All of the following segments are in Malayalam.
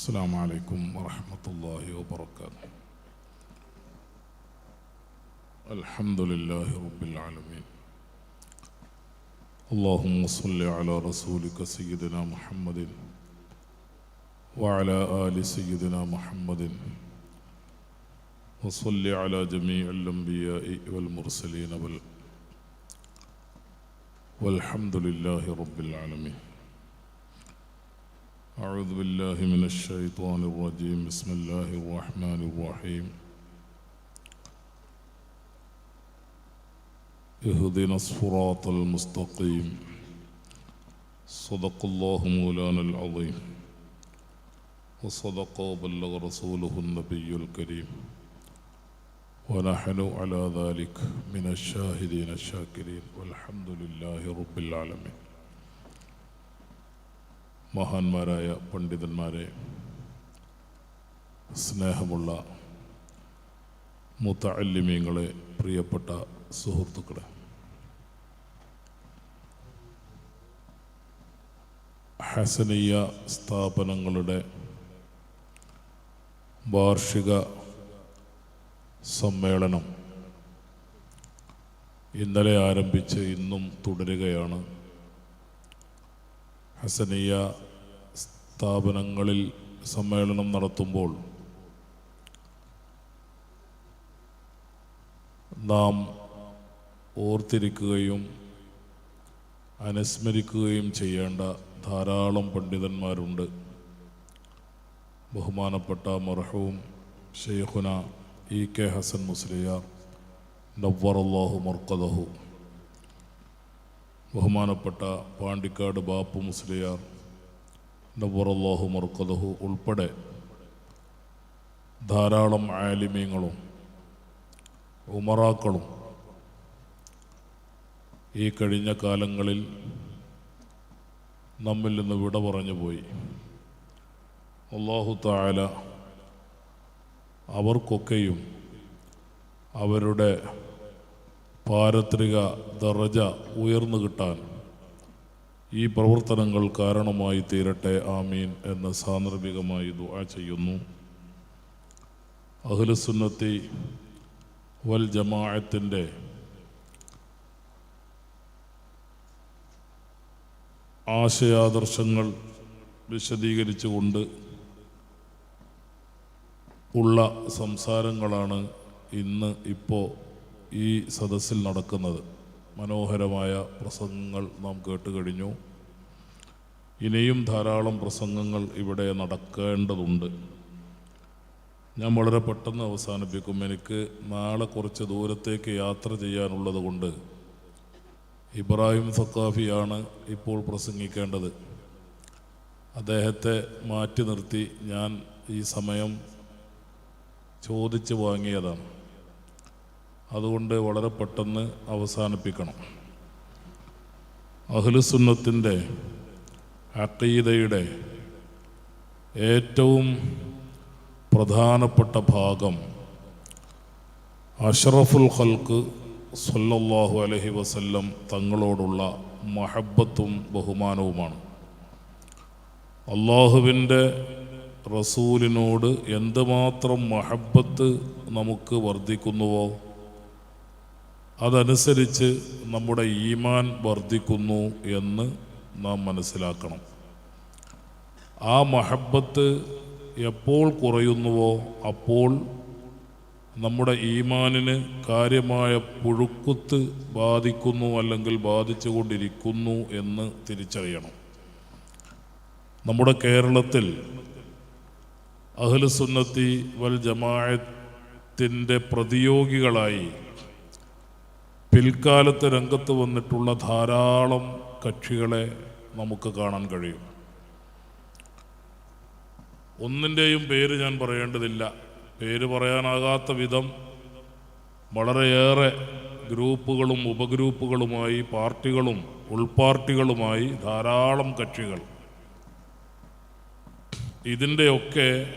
السلام عليكم ورحمة الله وبركاته. الحمد لله رب العالمين. اللهم صل على رسولك سيدنا محمد وعلى آل سيدنا محمد. وصل على جميع الأنبياء والمرسلين وال والحمد لله رب العالمين. أعوذ بالله من الشيطان الرجيم. بسم الله الرحمن الرحيم. اهدنا الصراط المستقيم. صدق الله مولانا العظيم. وصدق وبلغ رسوله النبي الكريم. ونحن على ذلك من الشاهدين الشاكرين. والحمد لله رب العالمين. മഹാന്മാരായ പണ്ഡിതന്മാരെ സ്നേഹമുള്ള മുത്തല്ലിമീങ്ങളെ പ്രിയപ്പെട്ട സുഹൃത്തുക്കളെ. ഹസനീയ സ്ഥാപനങ്ങളുടെ വാർഷിക സമ്മേളനം ഇന്നലെ ആരംഭിച്ച് ഇന്നും തുടരുകയാണ്. ഹസനീയ സ്ഥാപനങ്ങളിൽ സമ്മേളനം നടത്തുമ്പോൾ നാം ഓർത്തിരിക്കുകയും അനുസ്മരിക്കുകയും ചെയ്യേണ്ട ധാരാളം പണ്ഡിതന്മാരുണ്ട്. ബഹുമാനപ്പെട്ട മർഹവും ഷെയ്ഖുന ഇ കെ ഹസൻ മുസ്ലിയാർ നവ്വറല്ലാഹു മർക്കദഹു. ബഹുമാനപ്പെട്ട പാണ്ടിക്കാട് ബാപ്പു മുസ്ലിയാർ നബുറല്ലാഹു മർക്കദഹു ഉൾപ്പെടെ ധാരാളം ആലിമ്യങ്ങളും ഉമറാക്കളും ഈ കഴിഞ്ഞ കാലങ്ങളിൽ നമ്മിൽ നിന്ന് വിട പറഞ്ഞു പോയി. അള്ളാഹു താല അവർക്കൊക്കെയും അവരുടെ പാരത്രിക ദറജ ഉയർന്നു കിട്ടാൻ ഈ പ്രവർത്തനങ്ങൾ കാരണമായി തീരട്ടെ ആമീൻ എന്ന് സാന്ദർഭികമായി ദുആ ചെയ്യുന്നു. അഖിലസുന്നത്തി വൽ ജമാഅത്തിന്റെ ആശയാദർശങ്ങൾ വിശദീകരിച്ചുകൊണ്ട് ഉള്ള സംസാരങ്ങളാണ് ഇന്ന് ഇപ്പോൾ ഈ സദസ്സിൽ നടക്കുന്നത്. മനോഹരമായ പ്രസംഗങ്ങൾ നാം കേട്ട് കഴിഞ്ഞു ഇനിയും ധാരാളം പ്രസംഗങ്ങൾ ഇവിടെ നടക്കേണ്ടതുണ്ട്. ഞാൻ വളരെ പെട്ടെന്ന് അവസാനിപ്പിക്കും. എനിക്ക് നാളെ കുറച്ച് ദൂരത്തേക്ക് യാത്ര ചെയ്യാനുള്ളത് കൊണ്ട് ഇബ്രാഹിം സക്കാഫിയാണ് ഇപ്പോൾ പ്രസംഗിക്കേണ്ടത്. അദ്ദേഹത്തെ മാറ്റി നിർത്തി ഞാൻ ഈ സമയം ചോദിച്ചു വാങ്ങിയതാണ്. അതുകൊണ്ട് വളരെ പെട്ടെന്ന് അവസാനിപ്പിക്കണം. അഹ്ലുസുന്നത്തിന്റെ അക്കീതയുടെ ഏറ്റവും പ്രധാനപ്പെട്ട ഭാഗം അഷറഫുൽ ഖൽക്ക് സല്ലല്ലാഹു അലഹി വസല്ലം തങ്ങളോടുള്ള മഹബത്തും ബഹുമാനവുമാണ്. അള്ളാഹുവിന്റെ റസൂലിനോട് എന്തുമാത്രം മഹബത്ത് നമുക്ക് വർദ്ധിക്കുന്നുവോ അതനുസരിച്ച് നമ്മുടെ ഈമാൻ വർദ്ധിക്കുന്നു എന്ന് നാം മനസ്സിലാക്കണം. ആ മഹബത്ത് എപ്പോൾ കുറയുന്നുവോ അപ്പോൾ നമ്മുടെ ഈമാനിന് കാര്യമായ പുഴുക്കുത്ത് ബാധിക്കുന്നു അല്ലെങ്കിൽ ബാധിച്ചുകൊണ്ടിരിക്കുന്നു എന്ന് തിരിച്ചറിയണം. നമ്മുടെ കേരളത്തിൽ അഹ്ലുസുന്നത്തി വൽ ജമാഅത്തിന്റെ പ്രതിയോഗികളായി പിൽക്കാലത്ത് രംഗത്ത് വന്നിട്ടുള്ള ധാരാളം കക്ഷികളെ നമുക്ക് കാണാൻ കഴിയും. ഒന്നിന്റെയും പേര് ഞാൻ പറയേണ്ടതില്ല. പേര് പറയാനാകാത്ത വിധം വളരെയേറെ ഗ്രൂപ്പുകളും ഉപഗ്രൂപ്പുകളുമായി പാർട്ടികളും ഉൾപാർട്ടികളുമായി ധാരാളം കക്ഷികൾ. ഇതിന്റെയൊക്കെ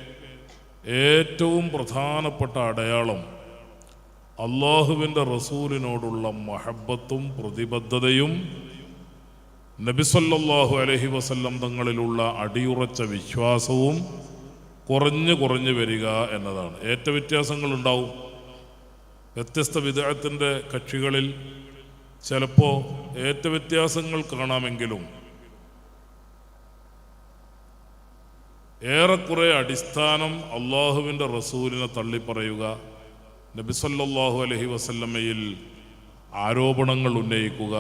ഏറ്റവും പ്രധാനപ്പെട്ട അടയാളം അള്ളാഹുവിന്റെ റസൂലിനോടുള്ള മഹബത്തും പ്രതിബദ്ധതയും നബിസല്ലാഹു അലഹി വസല്ലം തങ്ങളിലുള്ള അടിയുറച്ച വിശ്വാസവും കുറഞ്ഞു കുറഞ്ഞു വരിക എന്നതാണ്. ഏറ്റ വ്യത്യാസങ്ങൾ ഉണ്ടാവും വ്യത്യസ്ത വിദേഹത്തിന്റെ കക്ഷികളിൽ ചിലപ്പോൾ ഏറ്റ വ്യത്യാസങ്ങൾ കാണാമെങ്കിലും ഏറെക്കുറെ അടിസ്ഥാനം അള്ളാഹുവിന്റെ റസൂലിനെ തള്ളിപ്പറയുക നബിസല്ലാഹു അലഹി വസല്ലമ്മയിൽ ആരോപണങ്ങൾ ഉന്നയിക്കുക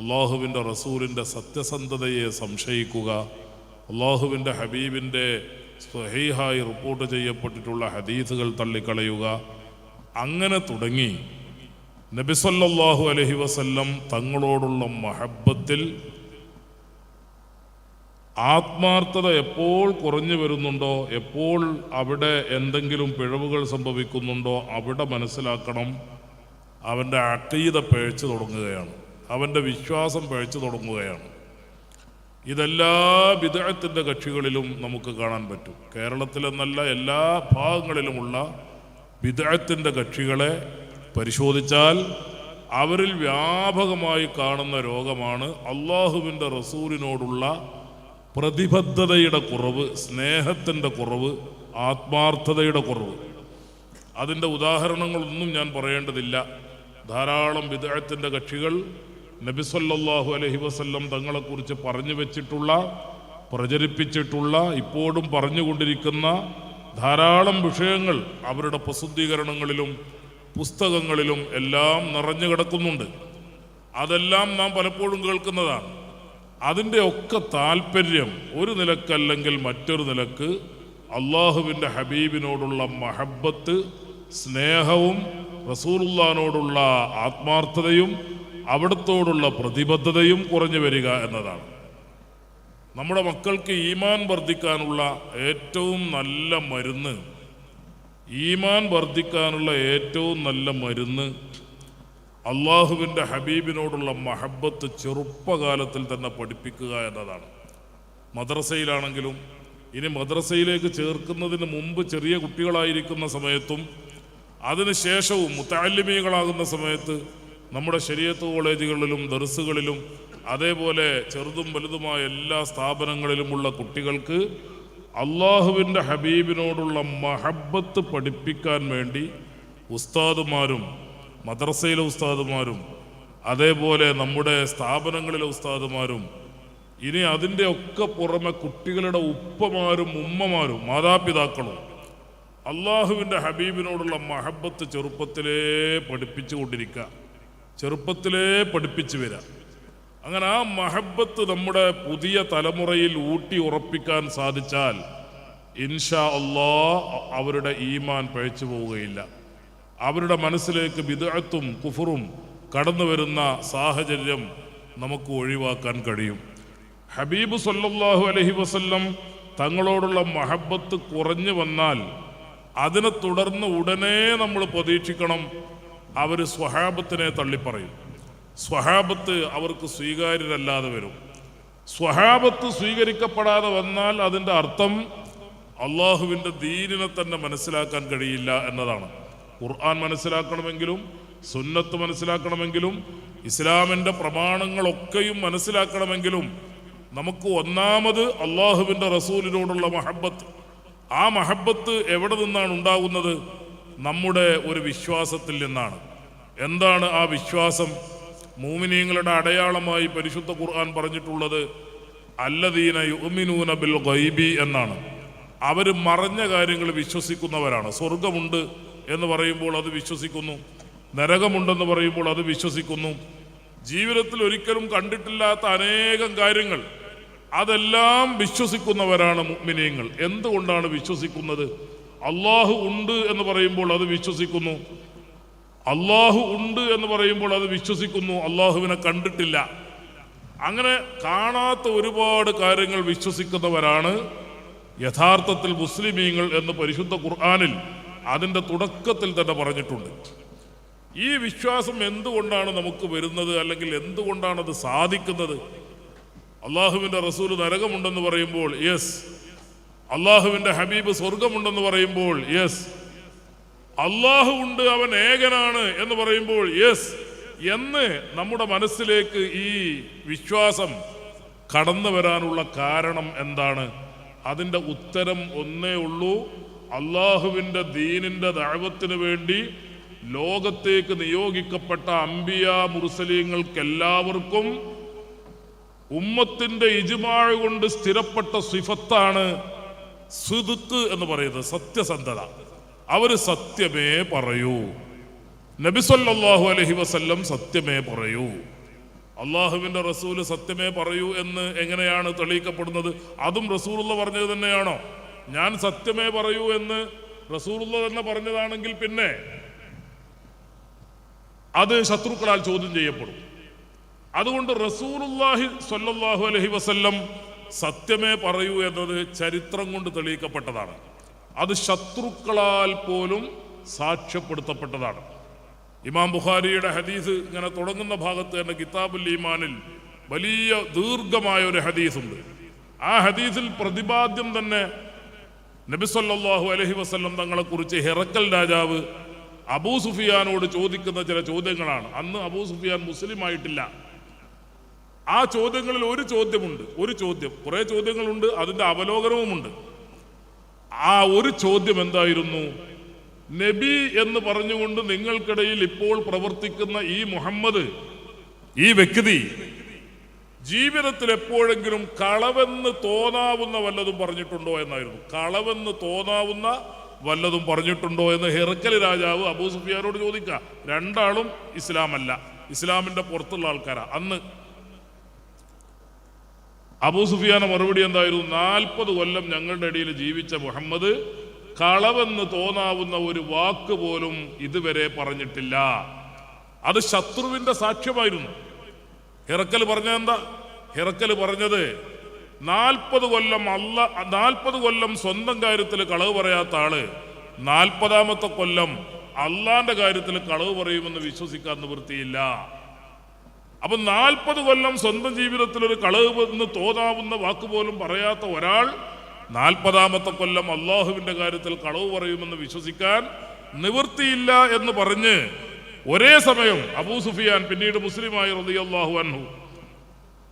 അള്ളാഹുവിന്റെ റസൂലിന്റെ സത്യസന്ധതയെ സംശയിക്കുക അള്ളാഹുവിന്റെ ഹബീബിന്റെ സ്വഹീഹായി റിപ്പോർട്ട് ചെയ്യപ്പെട്ടിട്ടുള്ള ഹദീസുകൾ തള്ളിക്കളയുക അങ്ങനെ തുടങ്ങി നബിസല്ലാഹു അലഹി വസല്ലം തങ്ങളോടുള്ള മഹബത്തിൽ ആത്മാർത്ഥത എപ്പോൾ കുറഞ്ഞു വരുന്നുണ്ടോ എപ്പോൾ അവിടെ എന്തെങ്കിലും പിഴവുകൾ സംഭവിക്കുന്നുണ്ടോ അവിടെ മനസ്സിലാക്കണം. അവന്റെ അക്കീത പിഴച്ചു തുടങ്ങുകയാണ്. അവന്റെ വിശ്വാസം പിഴച്ചു തുടങ്ങുകയാണ്. ഇതെല്ലാ വിദേഹത്തിന്റെ കക്ഷികളിലും നമുക്ക് കാണാൻ പറ്റും. കേരളത്തിലെന്നല്ല എല്ലാ ഭാഗങ്ങളിലുമുള്ള വിദേഹത്തിന്റെ കക്ഷികളെ പരിശോധിച്ചാൽ അവരിൽ വ്യാപകമായി കാണുന്ന രോഗമാണ് അള്ളാഹുവിന്റെ റസൂലിനോടുള്ള പ്രതിബദ്ധതയുടെ കുറവ് സ്നേഹത്തിന്റെ കുറവ് ആത്മാർത്ഥതയുടെ കുറവ്. അതിന്റെ ഉദാഹരണങ്ങളൊന്നും ഞാൻ പറയേണ്ടതില്ല. ധാരാളം വിദേഹത്തിന്റെ കക്ഷികൾ നബിസൊല്ലാഹു അലഹി വസ്ല്ലം തങ്ങളെക്കുറിച്ച് പറഞ്ഞു വെച്ചിട്ടുള്ള പ്രചരിപ്പിച്ചിട്ടുള്ള ഇപ്പോഴും പറഞ്ഞുകൊണ്ടിരിക്കുന്ന ധാരാളം വിഷയങ്ങൾ അവരുടെ പ്രസിദ്ധീകരണങ്ങളിലും പുസ്തകങ്ങളിലും എല്ലാം നിറഞ്ഞു കിടക്കുന്നുണ്ട്. അതെല്ലാം നാം പലപ്പോഴും കേൾക്കുന്നതാണ്. അതിന്റെ ഒക്കെ താല്പര്യം ഒരു നിലക്കല്ലെങ്കിൽ മറ്റൊരു നിലയ്ക്ക് അള്ളാഹുവിന്റെ ഹബീബിനോടുള്ള മഹബത്ത് സ്നേഹവും റസൂലുള്ളാനോടുള്ള ആത്മാർത്ഥതയും അവിടത്തോടുള്ള പ്രതിബദ്ധതയും കുറഞ്ഞു വരിക എന്നതാണ്. നമ്മുടെ മക്കൾക്ക് ഈമാൻ വർദ്ധിക്കാനുള്ള ഏറ്റവും നല്ല മരുന്ന് ഈമാൻ വർദ്ധിക്കാനുള്ള ഏറ്റവും നല്ല മരുന്ന് അള്ളാഹുവിന്റെ ഹബീബിനോടുള്ള മഹബത്ത് ചെറുപ്പകാലത്തിൽ തന്നെ പഠിപ്പിക്കുക എന്നതാണ്. മദ്രസയിലാണെങ്കിലും ഇനി മദ്രസയിലേക്ക് ചേർക്കുന്നതിന് മുമ്പ് ചെറിയ കുട്ടികളായിരിക്കുന്ന സമയത്തും അതിനുശേഷവും മുത്താലിമീകളാകുന്ന സമയത്ത് നമ്മുടെ ശരീരത്ത് കോളേജുകളിലും ദർസുകളിലും അതേപോലെ ചെറുതും വലുതുമായ എല്ലാ സ്ഥാപനങ്ങളിലുമുള്ള കുട്ടികൾക്ക് അള്ളാഹുവിന്റെ ഹബീബിനോടുള്ള മഹബത്ത് പഠിപ്പിക്കാൻ വേണ്ടി ഉസ്താദുമാരും മദ്രസയിലെ ഉസ്താദുമാരും അതേപോലെ നമ്മുടെ സ്ഥാപനങ്ങളിലെ ഉസ്താദുമാരും ഇനി അതിന്റെ ഒക്കെ പുറമെ കുട്ടികളുടെ ഉപ്പമാരും ഉമ്മമാരും മാതാപിതാക്കളും അള്ളാഹുവിന്റെ ഹബീബിനോടുള്ള മഹബത്ത് ചെറുപ്പത്തിലേ പഠിപ്പിച്ചു കൊണ്ടിരിക്കുക. ചെറുപ്പത്തിലേ പഠിപ്പിച്ചു വരാം അങ്ങനെ ആ മഹബത്ത് നമ്മുടെ പുതിയ തലമുറയിൽ ഊട്ടി ഉറപ്പിക്കാൻ സാധിച്ചാൽ ഇൻഷാ അള്ളാ അവരുടെ ഈമാൻ പഴച്ചു പോവുകയില്ല. അവരുടെ മനസ്സിലേക്ക് വിദഗ്ധത്തും കുഫറും കടന്നു വരുന്ന സാഹചര്യം നമുക്ക് ഒഴിവാക്കാൻ കഴിയും. ഹബീബ് സല്ലല്ലാഹു അലൈഹി വസല്ലം തങ്ങളോടുള്ള മഹബത്ത് കുറഞ്ഞു വന്നാൽ അതിനെ തുടർന്ന് ഉടനെ നമ്മൾ പ്രതീക്ഷിക്കണം. അവർ സ്വഹാബത്തിനെ തള്ളിപ്പറയും. സ്വഹാബത്ത് അവർക്ക് സ്വീകാര്യരല്ലാതെ വരും. സ്വഹാബത്ത് സ്വീകരിക്കപ്പെടാതെ വന്നാൽ അതിന്റെ അർത്ഥം അള്ളാഹുവിന്റെ ദീനിനെ തന്നെ മനസ്സിലാക്കാൻ കഴിയില്ല എന്നതാണ്. ഖുർആൻ മനസ്സിലാക്കണമെങ്കിലും സുന്നത്ത് മനസ്സിലാക്കണമെങ്കിലും ഇസ്ലാമിന്റെ പ്രമാണങ്ങളൊക്കെയും മനസ്സിലാക്കണമെങ്കിലും നമുക്ക് ഒന്നാമത് അള്ളാഹുവിന്റെ റസൂലിനോടുള്ള മഹബത്ത്. ആ മഹബത്ത് എവിടെ നിന്നാണ് ഉണ്ടാകുന്നത് നമ്മുടെ ഒരു വിശ്വാസത്തിൽ നിന്നാണ്. എന്താണ് ആ വിശ്വാസം? മൂമിനീങ്ങളുടെ അടയാളമായി പരിശുദ്ധ ഖുർആൻ പറഞ്ഞിട്ടുള്ളത് അല്ലദീന യുമിനൂന ബിൽ ഗൈബി എന്നാണ്. അവർ മറഞ്ഞ കാര്യങ്ങൾ വിശ്വസിക്കുന്നവരാണ്. സ്വർഗമുണ്ട് എന്ന് പറയുമ്പോൾ അത് വിശ്വസിക്കുന്നു. നരകമുണ്ടെന്ന് പറയുമ്പോൾ അത് വിശ്വസിക്കുന്നു. ജീവിതത്തിൽ ഒരിക്കലും കണ്ടിട്ടില്ലാത്ത അനേകം കാര്യങ്ങൾ അതെല്ലാം വിശ്വസിക്കുന്നവരാണ് മുഅ്മിനീങ്ങൾ. എന്തുകൊണ്ടാണ് വിശ്വസിക്കുന്നത്? അള്ളാഹു ഉണ്ട് എന്ന് പറയുമ്പോൾ അത് വിശ്വസിക്കുന്നു. അള്ളാഹു ഉണ്ട് എന്ന് പറയുമ്പോൾ അത് വിശ്വസിക്കുന്നു. അള്ളാഹുവിനെ കണ്ടിട്ടില്ല. അങ്ങനെ കാണാത്ത ഒരുപാട് കാര്യങ്ങൾ വിശ്വസിക്കുന്നവരാണ് യഥാർത്ഥത്തിൽ മുസ്ലിമീങ്ങൾ എന്ന് പരിശുദ്ധ ഖുർആാനിൽ അതിന്റെ തുടക്കത്തിൽ തന്നെ പറഞ്ഞിട്ടുണ്ട്. ഈ വിശ്വാസം എന്തുകൊണ്ടാണ് നമുക്ക് വരുന്നത് അല്ലെങ്കിൽ എന്തുകൊണ്ടാണ് അത് സാധിക്കുന്നത്? അള്ളാഹുവിന്റെ റസൂൽ നരകമുണ്ടെന്ന് പറയുമ്പോൾ യെസ് അള്ളാഹുവിന്റെ ഹബീബ് സ്വർഗമുണ്ടെന്ന് പറയുമ്പോൾ യെസ് അള്ളാഹു ഉണ്ട് അവൻ ഏകനാണ് എന്ന് പറയുമ്പോൾ യെസ് എന്ന് നമ്മുടെ മനസ്സിലേക്ക് ഈ വിശ്വാസം കടന്നു വരാനുള്ള കാരണം എന്താണ്? അതിന്റെ ഉത്തരം ഒന്നേ ഉള്ളൂ. അള്ളാഹുവിന്റെ ദീനിന്റെ ദൈവത്തിന് വേണ്ടി ലോകത്തേക്ക് നിയോഗിക്കപ്പെട്ട അമ്പിയ മുർസലീങ്ങൾക്കെല്ലാവർക്കും ഉമ്മത്തിന്റെ ഇജുമാഴ കൊണ്ട് സ്ഥിരപ്പെട്ട സിഫത്താണ് സുതുക്ക് എന്ന് പറയുന്നത് സത്യസന്ധത. അവർ സത്യമേ പറയൂ. നബിസൊല്ലാഹു അലഹി വസല്ലം സത്യമേ പറയൂ. അള്ളാഹുവിന്റെ റസൂൽ സത്യമേ പറയൂ എന്ന് എങ്ങനെയാണ് തെളിയിക്കപ്പെടുന്നത്? അതും റസൂലുള്ള പറഞ്ഞത് തന്നെയാണോ? ഞാൻ സത്യമേ പറയൂ എന്ന് റസൂറുള്ള തന്നെ പറഞ്ഞതാണെങ്കിൽ പിന്നെ അത് ശത്രുക്കളാൽ ചോദ്യം ചെയ്യപ്പെടും. അതുകൊണ്ട് റസൂലുല്ലാഹി സ്വല്ലല്ലാഹു അലഹി വസല്ലം സത്യമേ പറയൂ എന്നത് ചരിത്രം കൊണ്ട് തെളിയിക്കപ്പെട്ടതാണ്. അത് ശത്രുക്കളാൽ പോലും സാക്ഷ്യപ്പെടുത്തപ്പെട്ടതാണ്. ഇമാം ബുഖാരിയുടെ ഹദീസ് ഇങ്ങനെ തുടങ്ങുന്ന ഭാഗത്ത് തന്നെ കിതാബുൽ ഈമാനിൽ വലിയ ദീർഘമായ ഒരു ഹദീസ് ഉണ്ട് ആ ഹദീസിൽ പ്രതിപാദ്യം തന്നെ നബി അലഹി വസ്ല്ലം വസല്ലം തങ്ങളെ കുറിച്ച് ഹിറക്കൽ രാജാവ് അബൂ സുഫിയാനോട് ചോദിക്കുന്ന ചില ചോദ്യങ്ങളാണ്. അന്ന് അബൂ സുഫിയാൻ മുസ്ലിം ആയിട്ടില്ല ആ ചോദ്യങ്ങളിൽ ഒരു ചോദ്യമുണ്ട്. ഒരു ചോദ്യം. കുറേ ചോദ്യങ്ങളുണ്ട്. അതിന്റെ അവലോകനവുമുണ്ട്. ആ ഒരു ചോദ്യം എന്തായിരുന്നു? നബി എന്ന് പറഞ്ഞുകൊണ്ട് നിങ്ങൾക്കിടയിൽ ഇപ്പോൾ പ്രവർത്തിക്കുന്ന ഈ മുഹമ്മദ് ഈ വ്യക്തി ജീവിതത്തിൽ എപ്പോഴെങ്കിലും കളവെന്ന് തോന്നാവുന്ന വല്ലതും പറഞ്ഞിട്ടുണ്ടോ എന്നായിരുന്നു. കളവെന്ന് തോന്നാവുന്ന വല്ലതും പറഞ്ഞിട്ടുണ്ടോ എന്ന് ഹിറക്കൽ രാജാവ് അബൂ സുഫിയാനോട് ചോദിക്കുക രണ്ടാളും ഇസ്ലാമല്ല. ഇസ്ലാമിന്റെ പുറത്തുള്ള ആൾക്കാരാ. അന്ന് അബൂ സുഫിയാന മറുപടി എന്തായിരുന്നു? നാൽപ്പത് കൊല്ലം ഞങ്ങളുടെ ഇടയിൽ ജീവിച്ച മുഹമ്മദ് കളവെന്ന് തോന്നാവുന്ന ഒരു വാക്ക് പോലും ഇതുവരെ പറഞ്ഞിട്ടില്ല. അത് ശത്രുവിന്റെ സാക്ഷ്യമായിരുന്നു. ഹിറക്കൽ പറഞ്ഞത് എന്താ? ഹിറക്കൽ പറഞ്ഞത് നാൽപ്പത് കൊല്ലം അല്ല നാൽപ്പത് കൊല്ലം സ്വന്തം കാര്യത്തിൽ കളവ് പറയാത്ത ആൾ നാൽപ്പതാമത്തെ കൊല്ലം അള്ളാന്റെ കാര്യത്തിൽ കളവ് പറയുമെന്ന് വിശ്വസിക്കാൻ നിവൃത്തിയില്ല. അപ്പൊ നാൽപ്പത് കൊല്ലം സ്വന്തം ജീവിതത്തിൽ ഒരു കളവ് എന്ന് തോന്നാവുന്ന വാക്ക് പോലും പറയാത്ത ഒരാൾ നാൽപ്പതാമത്തെ കൊല്ലം അള്ളാഹുവിന്റെ കാര്യത്തിൽ കളവ് പറയുമെന്ന് വിശ്വസിക്കാൻ നിവൃത്തിയില്ല എന്ന് പറഞ്ഞ് ഒരേ സമയം അബൂ സുഫിയാൻ പിന്നീട് മുസ്ലിമായി റളിയല്ലാഹു അൻഹു.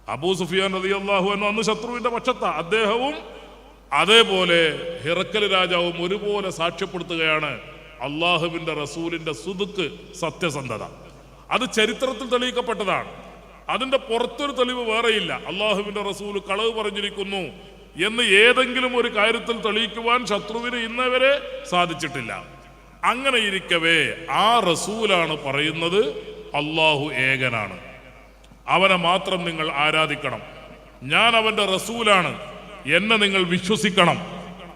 അബൂ സുഫിയാൻ റളിയല്ലാഹു അൻഹു അന്ന് ശത്രുവിന്റെ പക്ഷത്താ. അദ്ദേഹവും അതേപോലെ ഹിറക്കൽ രാജാവും ഒരുപോലെ സാക്ഷ്യപ്പെടുത്തുകയാണ് അള്ളാഹുവിന്റെ റസൂലിന്റെ സുതുക്ക് സത്യസന്ധത. അത് ചരിത്രത്തിൽ തെളിയിക്കപ്പെട്ടതാണ്. അതിന്റെ പുറത്തൊരു തെളിവ് വേറെയില്ല. അള്ളാഹുവിന്റെ റസൂൽ കളവ് പറഞ്ഞിരിക്കുന്നു എന്ന് ഏതെങ്കിലും ഒരു കാര്യത്തിൽ തെളിയിക്കുവാൻ ശത്രുവിന് ഇന്നവരെ സാധിച്ചിട്ടില്ല. അങ്ങനെ ഇരിക്കവേ ആ റസൂലാണ് പറയുന്നത് അള്ളാഹു ഏകനാണ്. അവനെ മാത്രം നിങ്ങൾ ആരാധിക്കണം. ഞാൻ അവന്റെ റസൂലാണ്. എന്നെ നിങ്ങൾ വിശ്വസിക്കണം.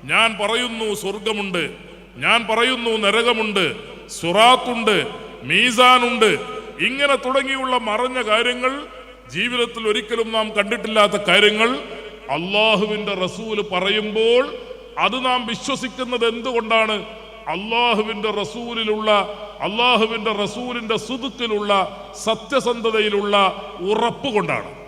ഞാൻ പറയുന്നു സ്വർഗമുണ്ട് ഞാൻ പറയുന്നു നരകമുണ്ട്. സുറാത്തുണ്ട് മീസാനുണ്ട്. ഇങ്ങനെ തുടങ്ങിയുള്ള മറഞ്ഞ കാര്യങ്ങൾ ജീവിതത്തിൽ ഒരിക്കലും നാം കണ്ടിട്ടില്ലാത്ത കാര്യങ്ങൾ അള്ളാഹുവിന്റെ റസൂൽ പറയുമ്പോൾ അത് നാം വിശ്വസിക്കുന്നത് എന്തുകൊണ്ടാണ്? അള്ളാഹുവിന്റെ റസൂലിലുള്ള അള്ളാഹുവിന്റെ റസൂലിന്റെ സുതുക്കിലുള്ള സത്യസന്ധതയിലുള്ള ഉറപ്പ് കൊണ്ടാണ്.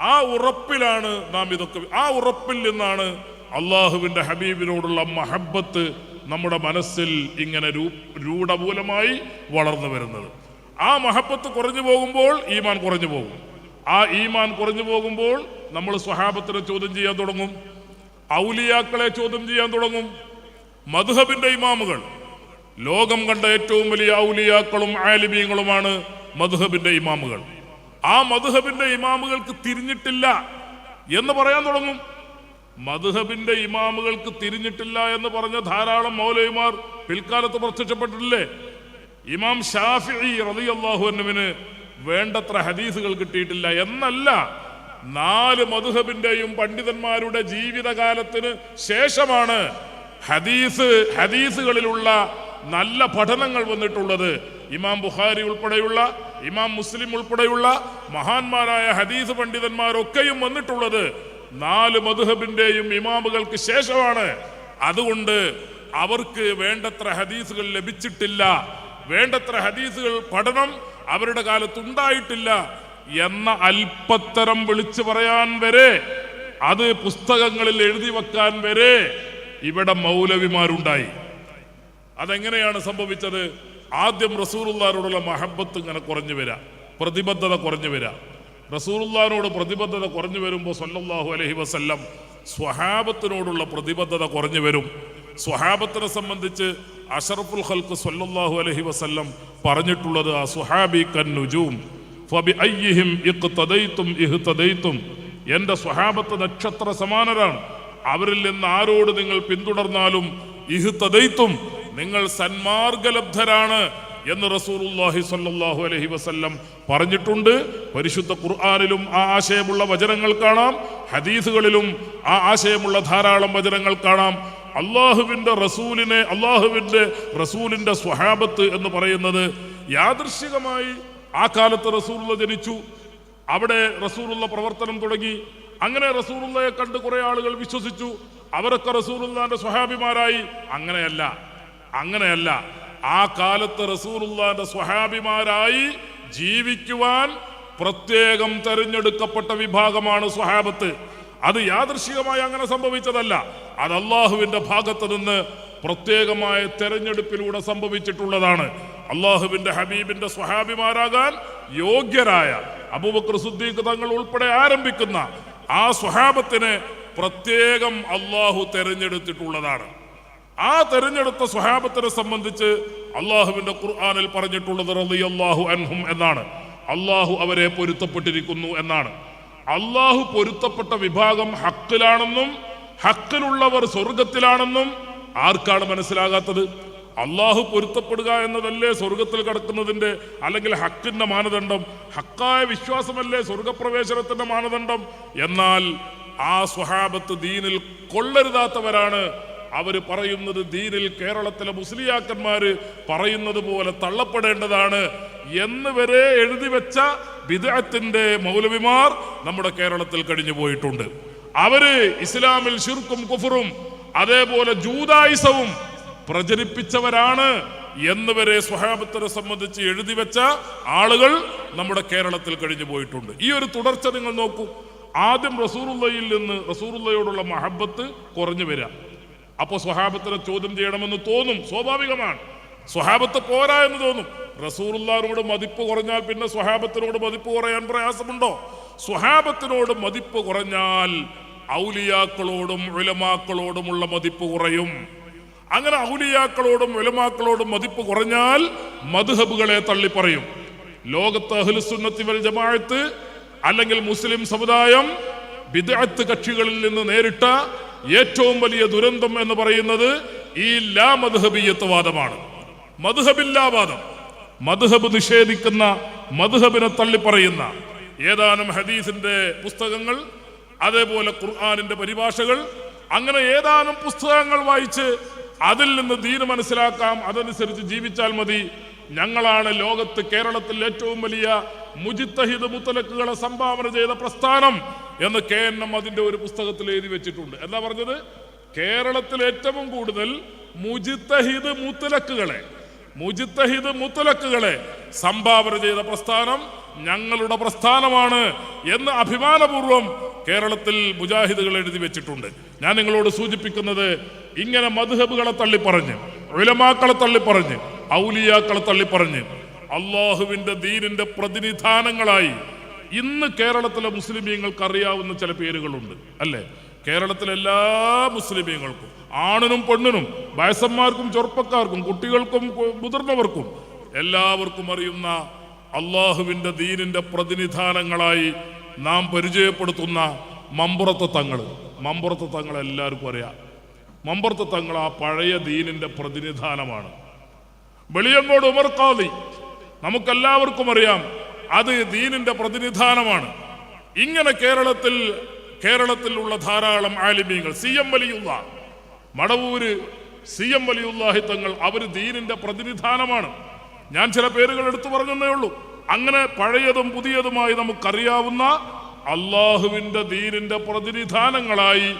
ആ ഉറപ്പിലാണ് നാം ഇതൊക്കെ ആ ഉറപ്പിൽ നിന്നാണ് അള്ളാഹുവിന്റെ ഹബീബിനോടുള്ള മഹബത്ത് നമ്മുടെ മനസ്സിൽ ഇങ്ങനെ രൂ രൂഢമൂലമായി വളർന്നു വരുന്നത്. ആ മഹബത്ത് കുറഞ്ഞു പോകുമ്പോൾ ഈമാൻ കുറഞ്ഞു പോകും. ആ ഈമാൻ കുറഞ്ഞു പോകുമ്പോൾ നമ്മൾ സ്വഹാബത്തിനെ ചോദ്യം ചെയ്യാൻ തുടങ്ങും. ഔലിയാക്കളെ ചോദ്യം ചെയ്യാൻ തുടങ്ങും. മധുഹബിന്റെ ഇമാമുകൾ. ലോകം കണ്ട ഏറ്റവും വലിയ ഔലിയാക്കളും ആലിമീങ്ങളുമാണ് മധുഹബിന്റെ ഇമാമുകൾ. ആ മധുഹബിന്റെ ഇമാമുകൾക്ക് തിരിഞ്ഞിട്ടില്ല എന്ന് പറയാൻ തുടങ്ങും. മധുഹബിന്റെ ഇമാമുകൾക്ക് തിരിഞ്ഞിട്ടില്ല എന്ന് പറഞ്ഞ ധാരാളം മൗലവിമാർ പിൽക്കാലത്ത് പ്രത്യക്ഷപ്പെട്ടിട്ടില്ലേ? ഇമാം ഷാഫി അൻഹുവിന് വേണ്ടത്ര ഹദീസുകൾ കിട്ടിയിട്ടില്ല. എന്നല്ല നാല് മധുഹബിന്റെയും പണ്ഡിതന്മാരുടെ ജീവിതകാലത്തിന് ശേഷമാണ് ഹദീസ് ഹദീസുകളിലുള്ള നല്ല പഠനങ്ങൾ വന്നിട്ടുള്ളത് ഇമാം ബുഖാരി ഉൾപ്പെടെയുള്ള ഇമാം മുസ്ലിം ഉൾപ്പെടെയുള്ള മഹാന്മാരായ ഹദീസ് പണ്ഡിതന്മാരൊക്കെയും വന്നിട്ടുള്ളത് നാല് മധുഹബിന്റെയും ഇമാമുകൾക്ക് ശേഷമാണ്. അതുകൊണ്ട് അവർക്ക് വേണ്ടത്ര ഹദീസുകൾ ലഭിച്ചിട്ടില്ല. വേണ്ടത്ര ഹദീസുകൾ പഠനം അവരുടെ കാലത്ത് ഉണ്ടായിട്ടില്ല എന്ന അല്പത്തരം വിളിച്ചു പറയാൻ വരെ അത് പുസ്തകങ്ങളിൽ എഴുതി വെക്കാൻ വരെ ഇവിടെ മൗലവിമാരുണ്ടായി. അതെങ്ങനെയാണ് സംഭവിച്ചത്? ആദ്യം റസൂറുല്ലാരോടുള്ള മഹബത്ത് ഇങ്ങനെ കുറഞ്ഞു വരാം. പ്രതിബദ്ധത കുറഞ്ഞു വരാം. റസൂറുല്ലാനോട് പ്രതിബദ്ധത കുറഞ്ഞു വരുമ്പോൾ സല്ലല്ലാഹു അലഹി വസ്ല്ലം സ്വഹാബത്തിനോടുള്ള പ്രതിബദ്ധത കുറഞ്ഞു വരും. സ്വഹാബത്തിനെ സംബന്ധിച്ച് അഷറഫുൽ ഹൽക്ക് സല്ലല്ലാഹു അലഹി വസ്ല്ലം പറഞ്ഞിട്ടുള്ളത് ആ സുഹാബി കൻ നുജൂം. ഫബി അയ്യിഹിം ഇഖ്തദൈതും ഇഹ്തദൈതും. എന്റെ സ്വഹാബത്ത് നക്ഷത്ര സമാനരാണ് അവരിൽ നിന്ന് ആരോട് നിങ്ങൾ പിന്തുടർന്നാലും ഇഹ്തദൈത്തും നിങ്ങൾ സന്മാർഗലബ്ധരാണ് എന്ന് റസൂലുള്ളാഹി സല്ലാഹു അലഹി വസ്ല്ലം പറഞ്ഞിട്ടുണ്ട്. പരിശുദ്ധ ഖുർആാനിലും ആ ആശയമുള്ള വചനങ്ങൾ കാണാം. ഹദീസുകളിലും ആ ആശയമുള്ള ധാരാളം വചനങ്ങൾ കാണാം. അള്ളാഹുവിന്റെ റസൂലിനെ അള്ളാഹുവിന്റെ റസൂലിന്റെ സ്വഹാബത്ത് എന്ന് പറയുന്നത് യാദൃശികമായി ആ കാലത്ത് റസൂലുള്ള ജനിച്ചു. അവിടെ റസൂലുള്ള പ്രവർത്തനം തുടങ്ങി. അങ്ങനെ റസൂലുള്ളയെ കണ്ട് കുറെ ആളുകൾ വിശ്വസിച്ചു. അവരൊക്കെ റസൂലുള്ളാന്റെ സ്വഹാബിമാരായി. അങ്ങനെയല്ല. അങ്ങനെയല്ല. ആ കാലത്ത് റസൂലുള്ളാന്റെ സ്വഹാബിമാരായി ജീവിക്കുവാൻ പ്രത്യേകം തെരഞ്ഞെടുക്കപ്പെട്ട വിഭാഗമാണ് സ്വഹാബത്ത്. അത് യാദൃശികമായി അങ്ങനെ സംഭവിച്ചതല്ല. അത് അള്ളാഹുവിന്റെ ഭാഗത്ത് നിന്ന് പ്രത്യേകമായ തെരഞ്ഞെടുപ്പിലൂടെ സംഭവിച്ചിട്ടുള്ളതാണ്. അള്ളാഹുവിന്റെ ഹബീബിന്റെ സ്വഹാബിമാരാകാൻ യോഗ്യരായ അബൂബക്കർ സുദ്ദീഖ് തങ്ങൾ ഉൾപ്പെടെ ആരംഭിക്കുന്ന ആ സ്വഹാബത്തിന് പ്രത്യേകം അള്ളാഹു തെരഞ്ഞെടുത്തിട്ടുള്ളതാണ്. ആ തെരഞ്ഞെടുത്ത സ്വഹാബത്തിനെ സംബന്ധിച്ച് അള്ളാഹുവിന്റെ ഖുർആാനിൽ പറഞ്ഞിട്ടുള്ളത് അള്ളാഹു അൻഹും എന്നാണ്. അള്ളാഹു അവരെ പൊരുത്തപ്പെട്ടിരിക്കുന്നു എന്നാണ്. അള്ളാഹു പൊരുത്തപ്പെട്ട വിഭാഗം ഹക്കിലാണെന്നും ഹക്കിലുള്ളവർ സ്വർഗത്തിലാണെന്നും ആർക്കാണ് മനസ്സിലാകാത്തത്? അള്ളാഹു പൊരുത്തപ്പെടുക എന്നതല്ലേ സ്വർഗത്തിൽ കടക്കുന്നതിന്റെ അല്ലെങ്കിൽ ഹക്കിന്റെ മാനദണ്ഡം? ഹക്കായ വിശ്വാസമല്ലേ സ്വർഗപ്രവേശനത്തിന്റെ മാനദണ്ഡം? എന്നാൽ ആ സ്വഹാബത്ത് ദീനിൽ കൊള്ളരുതാത്തവരാണ്. അവർ പറയുന്നത് ദീനിൽ കേരളത്തിലെ മുസ്ലിയാക്കന്മാര് പറയുന്നത് പോലെ തള്ളപ്പെടേണ്ടതാണ്. എന്ന് വരെ എഴുതി വെച്ച വിദഗ്ധത്തിന്റെ മൗലവിമാർ നമ്മുടെ കേരളത്തിൽ കഴിഞ്ഞു പോയിട്ടുണ്ട്. അവർ ഇസ്ലാമിൽ ഷിർക്കും കുഫറും അതേപോലെ ജൂതായുസവും പ്രചരിപ്പിച്ചവരാണ് എന്ന് വരെ സ്വഹാബത്തിനെ സംബന്ധിച്ച് എഴുതി വെച്ച ആളുകൾ നമ്മുടെ കേരളത്തിൽ കഴിഞ്ഞു പോയിട്ടുണ്ട്. ഈ ഒരു തുടർച്ച നിങ്ങൾ നോക്കൂ. ആദ്യം റസൂറുള്ളയിൽ നിന്ന് റസൂറുള്ളയോടുള്ള മഹബത്ത് കുറഞ്ഞു വരാം അപ്പോൾ സ്വഹാബത്തിനെ ചോദ്യം ചെയ്യണമെന്ന് തോന്നും. സ്വാഭാവികമാണ്. സ്വഹാബത്ത് പോരാ എന്ന് തോന്നും. റസൂറുല്ലാനോട് മതിപ്പ് കുറഞ്ഞാൽ പിന്നെ സ്വഹാബത്തിനോട് മതിപ്പ് കുറയാൻ പ്രയാസമുണ്ടോ? സ്വഹാബത്തിനോട് മതിപ്പ് കുറഞ്ഞാൽ ഔലിയാക്കളോടും ഉലമാക്കളോടുമുള്ള മതിപ്പ് കുറയും. അങ്ങനെ ഔലിയാക്കളോടും വെലുമാക്കളോടും മതിപ്പ് കുറഞ്ഞാൽ മധുഹബുകളെ തള്ളിപ്പറയും. ലോകത്ത് അഹ്ലുസുന്നത്തി വൽ ജമാഅത്ത് അല്ലെങ്കിൽ മുസ്ലിം സമുദായം വിദഗ്ധ കക്ഷികളിൽ നിന്ന് നേരിട്ട ഏറ്റവും വലിയ ദുരന്തം എന്ന് പറയുന്നത് ഈ ലാ മധുഹബിയത്ത് വാദമാണ്. മധുഹബില്ലാവാദം മധുഹബ് നിഷേധിക്കുന്ന മധുഹബിനെ തള്ളിപ്പറയുന്ന ഏതാനും ഹദീസിന്റെ പുസ്തകങ്ങൾ അതേപോലെ ഖുർആാനിന്റെ പരിഭാഷകൾ അങ്ങനെ ഏതാനും പുസ്തകങ്ങൾ വായിച്ച് അതിൽ നിന്ന് ദീന് മനസ്സിലാക്കാം. അതനുസരിച്ച് ജീവിച്ചാൽ മതി. ഞങ്ങളാണ് ലോകത്ത് കേരളത്തിൽ ഏറ്റവും വലിയ മുജിത്തഹിദ് മുത്തലക്കുകളെ സംഭാവന ചെയ്ത പ്രസ്ഥാനം എന്ന് കെ എൻ എം അതിന്റെ ഒരു പുസ്തകത്തിൽ എഴുതി വെച്ചിട്ടുണ്ട്. എന്താ പറഞ്ഞത്? കേരളത്തിൽ ഏറ്റവും കൂടുതൽ മുജിത്തഹിദ് മുത്തലക്കുകളെ മുജിത്തഹിദ് മുത്തലക്കുകളെ സംഭാവന ചെയ്ത പ്രസ്ഥാനം ഞങ്ങളുടെ പ്രസ്ഥാനമാണ് എന്ന് അഭിമാനപൂർവം കേരളത്തിൽ മുജാഹിദുകൾ എഴുതി വെച്ചിട്ടുണ്ട്. ഞാൻ നിങ്ങളോട് സൂചിപ്പിക്കുന്നത് ഇങ്ങനെ മധുഹബുകളെ തള്ളിപ്പറഞ്ഞ് ഉലമാക്കളെ തള്ളിപ്പറഞ്ഞ് ഔലിയാക്കളെ തള്ളിപ്പറഞ്ഞ് അള്ളാഹുവിന്റെ ദീനിന്റെ പ്രതിനിധാനങ്ങളായി ഇന്ന് കേരളത്തിലെ മുസ്ലിമീങ്ങൾക്ക് അറിയാവുന്ന ചില പേരുകളുണ്ട് അല്ലേ? കേരളത്തിലെ എല്ലാ മുസ്ലിമീങ്ങൾക്കും ആണിനും പെണ്ണിനും വയസ്സന്മാർക്കും ചെറുപ്പക്കാർക്കും കുട്ടികൾക്കും മുതിർന്നവർക്കും എല്ലാവർക്കും അറിയുന്ന അള്ളാഹുവിന്റെ ദീനിന്റെ പ്രതിനിധാനങ്ങളായി നാം പരിചയപ്പെടുത്തുന്ന മമ്പുറത്ത് തങ്ങൾ മമ്പുറത്ത് തങ്ങൾ എല്ലാവർക്കും അറിയാം. മമ്പുറത്ത് തങ്ങൾ ആ പഴയ ദീനിന്റെ പ്രതിനിധാനമാണ്. വെളിയങ്കോട് ഉമർക്കാതി നമുക്കെല്ലാവർക്കും അറിയാം അത് ദീനിന്റെ പ്രതിനിധാനമാണ്. ഇങ്ങനെ കേരളത്തിൽ കേരളത്തിലുള്ള ധാരാളം ആലിമീങ്ങൾ C M വലിയുള്ള Madavoor C M Valiyullahi Thangal അവർ ദീനിന്റെ പ്രതിനിധാനമാണ്. ഞാൻ ചില പേരുകൾ എടുത്തു പറഞ്ഞതേ ഉള്ളൂ. അങ്ങനെ പഴയതും പുതിയതുമായി നമുക്കറിയാവുന്ന അള്ളാഹുവിന്റെ ദീനിന്റെ പ്രതിനിധാനങ്ങളായി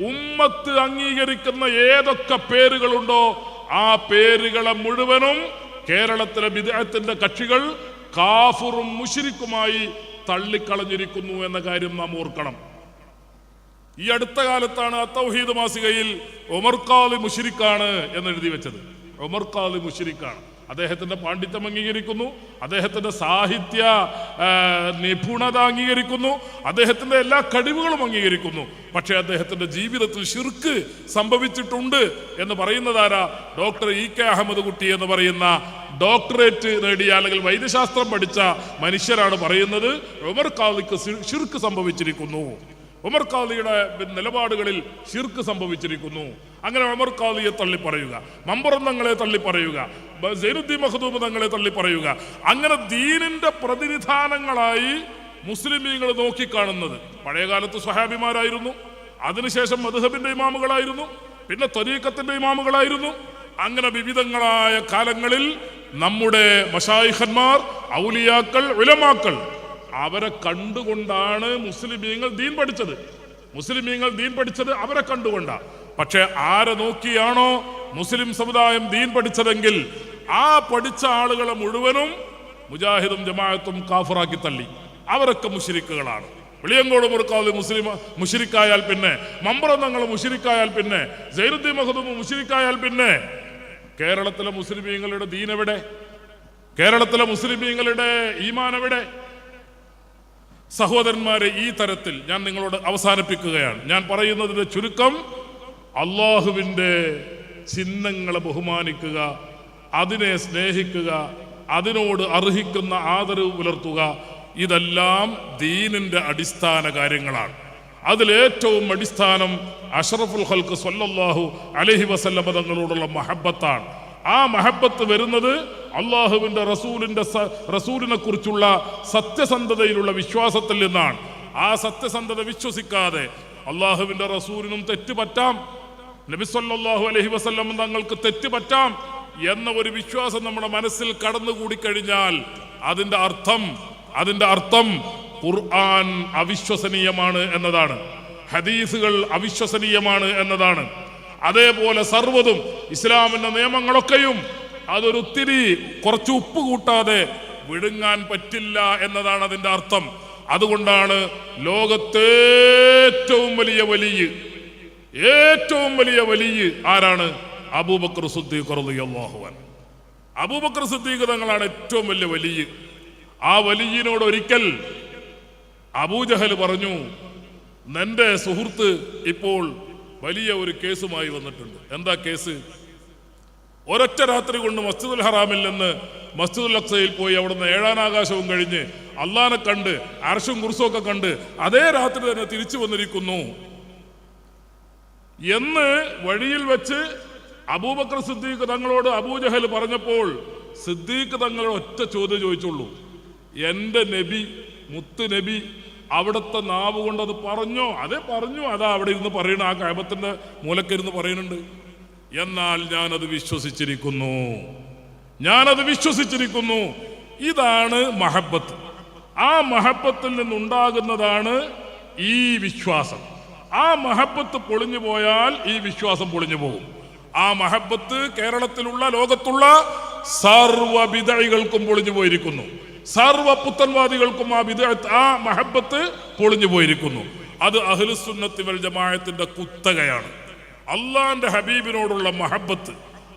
ഉമ്മത്ത് അംഗീകരിക്കുന്ന ഏതൊക്കെ പേരുകളുണ്ടോ ആ പേരുകളെ മുഴുവനും കേരളത്തിലെ വിദേഹത്തിന്റെ കക്ഷികൾ കാഫുറും മുഷിരിക്കുമായി തള്ളിക്കളഞ്ഞിരിക്കുന്നു എന്ന കാര്യം നാം ഓർക്കണം. ഈ അടുത്ത കാലത്താണ് അത്തൗഹീദ് മാസികയിൽ ഒമർക്കാലി മുഷിരിക്കാണ് എന്ന് എഴുതി വെച്ചത്. ഒമർക്കാലി മുഷിരിക്കാണ് അദ്ദേഹത്തിന്റെ പാണ്ഡിത്യം അംഗീകരിക്കുന്നു. അദ്ദേഹത്തിന്റെ സാഹിത്യ നിപുണത അംഗീകരിക്കുന്നു. അദ്ദേഹത്തിന്റെ എല്ലാ കഴിവുകളും അംഗീകരിക്കുന്നു. പക്ഷേ അദ്ദേഹത്തിന്റെ ജീവിതത്തിൽ ശിർക്ക് സംഭവിച്ചിട്ടുണ്ട് എന്ന് പറയുന്നതാരാ? Doctor E K Ahammed Kutty എന്ന് പറയുന്ന ഡോക്ടറേറ്റ് നേടിയ അല്ലെങ്കിൽ വൈദ്യശാസ്ത്രം പഠിച്ച മനുഷ്യരാണ് പറയുന്നത്. ഉമർ കാദിക്ക് ശിർക്ക് സംഭവിച്ചിരിക്കുന്നു. ഉമർ ഖാദിയുടെ നിലപാടുകളിൽ ശിർക്ക് സംഭവിച്ചിരിക്കുന്നു. അങ്ങനെ ഉമർ ഖാദിയെ തള്ളി പറയുക മമ്പറന്നങ്ങളെ തള്ളി പറയുക സൈനുദ്ദീൻ മഹദൂബ് തങ്ങളെ തള്ളി പറയുക അങ്ങനെ ദീനിന്റെ പ്രതിനിധാനങ്ങളായി മുസ്ലിമീങ്ങൾ നോക്കിക്കാണുന്നത്. പഴയകാലത്ത് സ്വഹാബിമാരായിരുന്നു അതിനുശേഷം മധുഹബിന്റെ ഇമാമുകളായിരുന്നു പിന്നെ ത്വരീക്കത്തിന്റെ ഇമാമുകളായിരുന്നു. അങ്ങനെ വിവിധങ്ങളായ കാലങ്ങളിൽ നമ്മുടെ മഷായിഖന്മാർ ഔലിയാക്കൾ ഉലമാക്കൾ അവരെ കണ്ടുകൊണ്ടാണ് മുസ്ലിമീങ്ങൾ ദീൻ പഠിച്ചത്. മുസ്ലിമീങ്ങൾ ദീൻ പഠിച്ചത് അവരെ കണ്ടുകൊണ്ടാണ് പക്ഷെ ആരെ നോക്കിയാണോ മുസ്ലിം സമുദായം ദീൻ പഠിച്ചതെങ്കിൽ ആ പഠിച്ച ആളുകളെ മുഴുവനും മുജാഹിദും ജമാഅത്തും കാഫറാക്കി തള്ളി. അവരൊക്കെ മുഷിരിക്കുകളാണ് വെളിയങ്കോട് മുറുക്കാവ് മുസ്ലിം മുഷിരിക്കായാൽ പിന്നെ മമ്പറന്നങ്ങൾ മുഷിരിക്കായാൽ പിന്നെ സൈനുദ്ദീൻ മഹദൂം മുഷിരിക്കായാൽ പിന്നെ. കേരളത്തിലെ മുസ്ലിമീങ്ങളുടെ ദീൻ എവിടെ? കേരളത്തിലെ മുസ്ലിമീങ്ങളുടെ ഈമാൻ എവിടെ? സഹോദരന്മാരെ ഈ തരത്തിൽ ഞാൻ നിങ്ങളോട് അവസാനിപ്പിക്കുകയാണ്. ഞാൻ പറയുന്നതിന്റെ ചുരുക്കം അള്ളാഹുവിന്റെ ചിഹ്നങ്ങളെ ബഹുമാനിക്കുക അതിനെ സ്നേഹിക്കുക അതിനോട് അർഹിക്കുന്ന ആദരവ് പുലർത്തുക ഇതെല്ലാം ദീനിന്റെ അടിസ്ഥാന കാര്യങ്ങളാണ്. അതിലേറ്റവും അടിസ്ഥാനം അഷറഫുൽ ഹൽക്ക് സൊല്ലാഹു അലഹി വസല്ല പദങ്ങളോടുള്ള മഹബത്താണ്. ആ മഹബത്ത് വരുന്നത് അള്ളാഹുവിന്റെ റസൂലിന്റെ സ- റസൂലിനെ കുറിച്ചുള്ള സത്യസന്ധതയിലുള്ള വിശ്വാസത്തിൽ നിന്നാണ്. ആ സത്യസന്ധത വിശ്വസിക്കാതെ അള്ളാഹുവിന്റെ റസൂലിനും തെറ്റ് പറ്റാം നബി വസ്ല്ലം അലൈഹി വസല്ലം തങ്ങൾക്ക് തെറ്റ് പറ്റാം എന്ന ഒരു വിശ്വാസം നമ്മുടെ മനസ്സിൽ കടന്നുകൂടി കഴിഞ്ഞാൽ അതിന്റെ അർത്ഥം അതിന്റെ അർത്ഥം ഖുർആൻ അവിശ്വസനീയമാണ് എന്നതാണ്. ഹദീസുകൾ അവിശ്വസനീയമാണ് എന്നതാണ്. അതേപോലെ സർവതും ഇസ്ലാമിന്റെ നിയമങ്ങളൊക്കെയും അതൊരുത്തിരി കുറച്ച് ഉപ്പ് കൂട്ടാതെ വിഴുങ്ങാൻ പറ്റില്ല എന്നതാണ് അതിന്റെ അർത്ഥം. അതുകൊണ്ടാണ് ലോകത്തേറ്റവും വലിയ വലിയ ഏറ്റവും വലിയ വലിയ ആരാണ്? അബൂബക്കർ സുദ്ദീഖ് അൻഹു. അബൂബക്കർ സുദ്ദീഖ് തങ്ങളാണ് ഏറ്റവും വലിയ വലിയ. ആ വലിയനോട് ഒരിക്കൽ അബൂജഹൽ പറഞ്ഞു നിന്റെ സുഹൃത്ത് ഇപ്പോൾ വലിയ ഒരു കേസുമായി വന്നിട്ടുണ്ട്. എന്താ കേസ്? ഒരൊറ്റ രാത്രി കൊണ്ട് മസ്ജിദുൽ ഹറാമിൽ നിന്ന് മസ്ജിദുൽ അക്സയിൽ പോയി അവിടുന്ന് ഏഴാം ആകാശവും കഴിഞ്ഞ് അള്ളാനെ കണ്ട് അർഷും കുർസും ഒക്കെ കണ്ട് അതേ രാത്രി തന്നെ തിരിച്ചു വന്നിരിക്കുന്നു. എന്ന് വഴിയിൽ വെച്ച് അബൂബക്കർ സിദ്ദീഖ് തങ്ങളോട് അബൂജഹൽ പറഞ്ഞപ്പോൾ സിദ്ദീഖ് തങ്ങൾ ഒറ്റ ചോദ്യം ചോദിച്ചുള്ളൂ. എന്റെ നബി മുത്ത് നബി അവിടുത്തെ നാവ് കൊണ്ട് അത് പറഞ്ഞോ? അതേ പറഞ്ഞു. അതാ അവിടെ ഇരുന്ന് പറയണ ആ കായബത്തിന്റെ മൂലക്കിരുന്ന് പറയുന്നുണ്ട്. എന്നാൽ ഞാനത് വിശ്വസിച്ചിരിക്കുന്നു. ഞാനത് വിശ്വസിച്ചിരിക്കുന്നു. ഇതാണ് മഹബത്ത്. ആ മഹബത്തിൽ നിന്നുണ്ടാകുന്നതാണ് ഈ വിശ്വാസം. ആ മഹബത്ത് പൊളിഞ്ഞു പോയാൽ ഈ വിശ്വാസം പൊളിഞ്ഞു പോകും. ആ മഹബത്ത് കേരളത്തിലുള്ള ലോകത്തുള്ള സർവ വിതഴികൾക്കും പൊളിഞ്ഞു പോയിരിക്കുന്നു. സർവ പുത്തൻവാദികൾക്കും ആ വിധ ആ മഹബത്ത് പൊളിഞ്ഞു പോയിരിക്കുന്നു. അത് അഹ്ലുസുന്നത്തി വൽ ജമാഅത്തിന്റെ കുത്തകയാണ്. അള്ളാന്റെ ഹബീബിനോടുള്ള മഹബത്ത്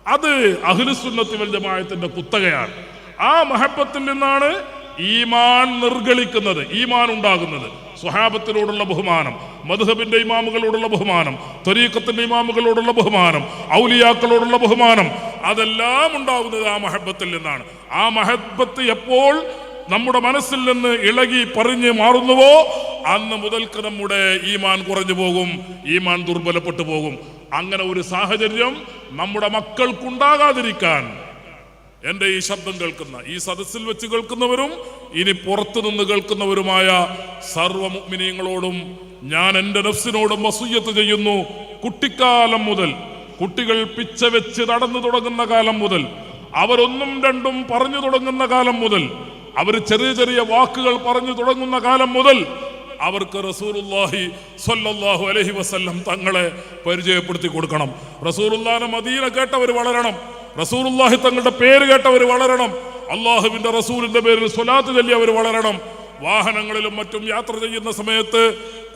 അത് അഹ്ലുസുന്നത്തി വൽ ജമാഅത്തിന്റെ കുത്തകയാണ്. ആ മഹബത്തിൽ നിന്നാണ് ഈമാൻ നിർഗളിക്കുന്നത് ഈമാൻ ഉണ്ടാകുന്നത്. സ്വഹാബത്തിനോടുള്ള ബഹുമാനം മധുഹബിന്റെ ഇമാമുകളോടുള്ള ബഹുമാനം ത്വരീക്കത്തിന്റെ ഇമാമുകളോടുള്ള ബഹുമാനം ഔലിയാക്കളോടുള്ള ബഹുമാനം അതെല്ലാം ഉണ്ടാകുന്നത് ആ മഹബത്തിൽ നിന്നാണ്. ആ മഹബത്ത് എപ്പോൾ നമ്മുടെ മനസ്സിൽ നിന്ന് ഇളകി പറഞ്ഞ് മാറുന്നുവോ അന്ന് മുതൽക്ക് നമ്മുടെ ഈമാൻ കുറഞ്ഞു പോകും ഈമാൻ ദുർബലപ്പെട്ടു പോകും. അങ്ങനെ ഒരു സാഹചര്യം നമ്മുടെ മക്കൾക്കുണ്ടാകാതിരിക്കാൻ എന്റെ ഈ ശബ്ദം കേൾക്കുന്ന ഈ സദസ്സിൽ വെച്ച് കേൾക്കുന്നവരും ഇനി പുറത്തു നിന്ന് കേൾക്കുന്നവരുമായ സർവമുഗ്മിനീയങ്ങളോടും ഞാൻ എന്റെ നഫ്സിനോടും വസൂയത്ത് ചെയ്യുന്നു. കുട്ടിക്കാലം മുതൽ കുട്ടികൾ പിച്ച വെച്ച് നടന്നു തുടങ്ങുന്ന കാലം മുതൽ അവരൊന്നും രണ്ടും പറഞ്ഞു തുടങ്ങുന്ന കാലം മുതൽ അവർ ചെറിയ ചെറിയ വാക്കുകൾ പറഞ്ഞു തുടങ്ങുന്ന കാലം മുതൽ അവർക്ക് റസൂലുള്ളാഹി സൊല്ലാഹു അലഹി വസ്ല്ലം തങ്ങളെ പരിചയപ്പെടുത്തി കൊടുക്കണം. റസൂലുള്ളാഹിനെ മദീന കേട്ടവർ വളരണം. റസൂലുള്ളാഹി തങ്ങളുടെ പേര് കേട്ടവർ വളരണം. അള്ളാഹുവിന്റെ റസൂലിന്റെ പേരിൽ സ്വലാത്ത് ചൊല്ലി അവർ വളരണം. വാഹനങ്ങളിലും മറ്റും യാത്ര ചെയ്യുന്ന സമയത്ത്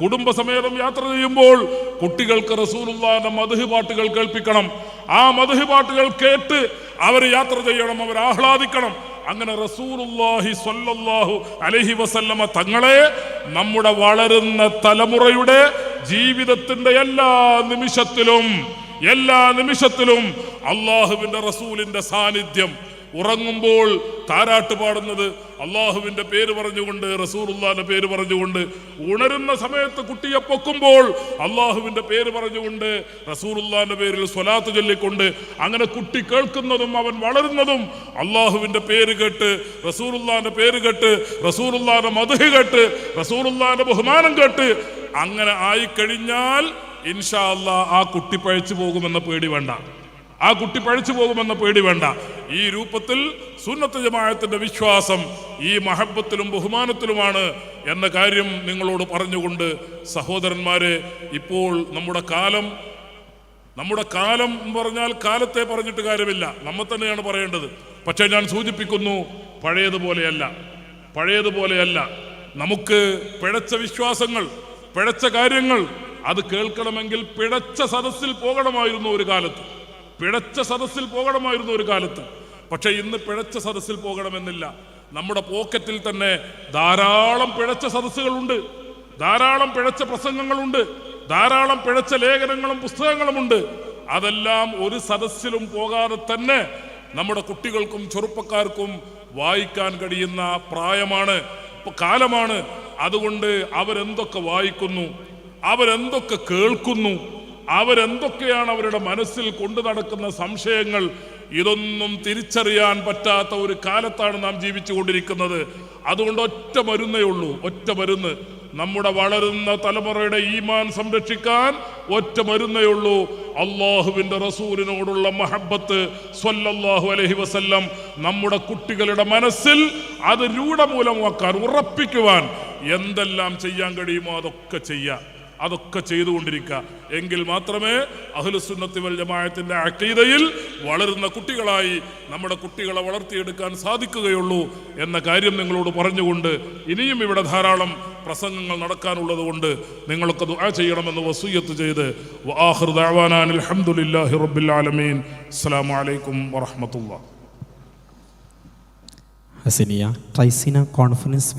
കുടുംബസമേതം യാത്ര ചെയ്യുമ്പോൾ കുട്ടികൾക്ക് റസൂലുള്ളാഹിന്റെ മധുഹ് പാട്ടുകൾ കേൾപ്പിക്കണം. ആ മധുഹ് പാട്ടുകൾ കേട്ട് അവർ യാത്ര ചെയ്യണം അവർ ആഹ്ലാദിക്കണം. അങ്ങനെ റസൂലുള്ളാഹി സ്വല്ലല്ലാഹു അലൈഹി വസല്ലമ തങ്ങളെ നമ്മുടെ വളരുന്ന തലമുറയുടെ ജീവിതത്തിന്റെ എല്ലാ നിമിഷത്തിലും എല്ലാ നിമിഷത്തിലും അള്ളാഹുവിന്റെ റസൂലിന്റെ സാന്നിധ്യം ഉറങ്ങുമ്പോൾ താരാട്ട് പാടുന്നത് അള്ളാഹുവിന്റെ പേര് പറഞ്ഞുകൊണ്ട് റസൂറുല്ലാന്റെ പേര് പറഞ്ഞുകൊണ്ട് ഉണരുന്ന സമയത്ത് കുട്ടിയെ പൊക്കുമ്പോൾ അള്ളാഹുവിന്റെ പേര് പറഞ്ഞുകൊണ്ട് റസൂറുല്ലാന്റെ പേരിൽ സ്വലാത്ത് ചൊല്ലിക്കൊണ്ട് അങ്ങനെ കുട്ടി കേൾക്കുന്നതും അവൻ വളരുന്നതും അള്ളാഹുവിന്റെ പേര് കേട്ട് റസൂറുല്ലാന്റെ പേര് കേട്ട് റസൂറുല്ലാന്റെ മധു കേട്ട് റസൂറുല്ലാന്റെ ബഹുമാനം കേട്ട് അങ്ങനെ ആയിക്കഴിഞ്ഞാൽ ഇൻഷാ അല്ല ആ കുട്ടി പഴിച്ചു പോകുമെന്ന പേടി വേണ്ട. ആ കുട്ടി പഴിച്ചു പോകുമെന്ന പേടി വേണ്ട. ഈ രൂപത്തിൽ സുന്നത്ത് ജമാഅത്തിന്റെ വിശ്വാസം ഈ മഹബത്തിലും ബഹുമാനത്തിലുമാണ് എന്ന കാര്യം നിങ്ങളോട് പറഞ്ഞുകൊണ്ട് സഹോദരന്മാരെ ഇപ്പോൾ നമ്മുടെ കാലം നമ്മുടെ കാലം എന്ന് പറഞ്ഞാൽ കാലത്തെ പറഞ്ഞിട്ട് കാര്യമില്ല. നമ്മൾ തന്നെയാണ് പറയേണ്ടത്. പക്ഷേ ഞാൻ സൂചിപ്പിക്കുന്നു പഴയതുപോലെയല്ല. പഴയതുപോലെയല്ല. നമുക്ക് പിഴച്ച വിശ്വാസങ്ങൾ പിഴച്ച കാര്യങ്ങൾ അത് കേൾക്കണമെങ്കിൽ പിഴച്ച സദസ്സിൽ പോകണമായിരുന്നു ഒരു കാലത്ത്. പിഴച്ച സദസ്സിൽ പോകണമായിരുന്നു ഒരു കാലത്ത്. പക്ഷെ ഇന്ന് പിഴച്ച സദസ്സിൽ പോകണമെന്നില്ല. നമ്മുടെ പോക്കറ്റിൽ തന്നെ ധാരാളം പിഴച്ച സദസ്സുകളുണ്ട്. ധാരാളം പിഴച്ച പ്രസംഗങ്ങളുണ്ട്. ധാരാളം പിഴച്ച ലേഖനങ്ങളും പുസ്തകങ്ങളുമുണ്ട്. അതെല്ലാം ഒരു സദസ്സിലും പോകാതെ തന്നെ നമ്മുടെ കുട്ടികൾക്കും ചെറുപ്പക്കാർക്കും വായിക്കാൻ കഴിയുന്ന പ്രായമാണ് കാലമാണ്. അതുകൊണ്ട് അവരെന്തൊക്കെ വായിക്കുന്നു? അവരെന്തൊക്കെ കേൾക്കുന്നു? അവരെന്തൊക്കെയാണ് അവരുടെ മനസ്സിൽ കൊണ്ടു നടക്കുന്ന സംശയങ്ങൾ? ഇതൊന്നും തിരിച്ചറിയാൻ പറ്റാത്ത ഒരു കാലത്താണ് നാം ജീവിച്ചു കൊണ്ടിരിക്കുന്നത്. അതുകൊണ്ട് ഒറ്റ മരുന്നേ ഉള്ളൂ. ഒറ്റ മരുന്ന്. നമ്മുടെ വളരുന്ന തലമുറയുടെ ഈമാൻ സംരക്ഷിക്കാൻ ഒറ്റ മരുന്നേ ഉള്ളൂ. അള്ളാഹുവിന്റെ റസൂലിനോടുള്ള മഹബത്ത് സ്വല്ലല്ലാഹു അലഹി വസല്ലം നമ്മുടെ കുട്ടികളുടെ മനസ്സിൽ അത് രൂഢമൂലമാക്കാൻ ഉറപ്പിക്കുവാൻ എന്തെല്ലാം ചെയ്യാൻ കഴിയുമോ അതൊക്കെ ചെയ്യാം. അതൊക്കെ ചെയ്തുകൊണ്ടിരിക്കുക. എങ്കിൽ മാത്രമേ അഹ്ലുസുന്നത്തി വൽ ജമാഅത്തിന്റെ അക്കീതയിൽ വളരുന്ന കുട്ടികളായി നമ്മുടെ കുട്ടികളെ വളർത്തിയെടുക്കാൻ സാധിക്കുകയുള്ളൂ എന്ന കാര്യം നിങ്ങളോട് പറഞ്ഞുകൊണ്ട് ഇനിയും ഇവിടെ ധാരാളം പ്രസംഗങ്ങൾ നടക്കാനുള്ളത് കൊണ്ട് നിങ്ങളൊക്കെ ദുആ ചെയ്യണമെന്ന് വസൂയത്ത് ചെയ്ത് വആഖിറു ദഅവാനാ അൽഹംദുലില്ലാഹി റബ്ബിൽ ആലമീൻ. അസ്സലാമു അലൈക്കും വറഹ്മത്തുള്ളാഹി. ഹസനിയ ട്രൈസിന കോൺഫറൻസ്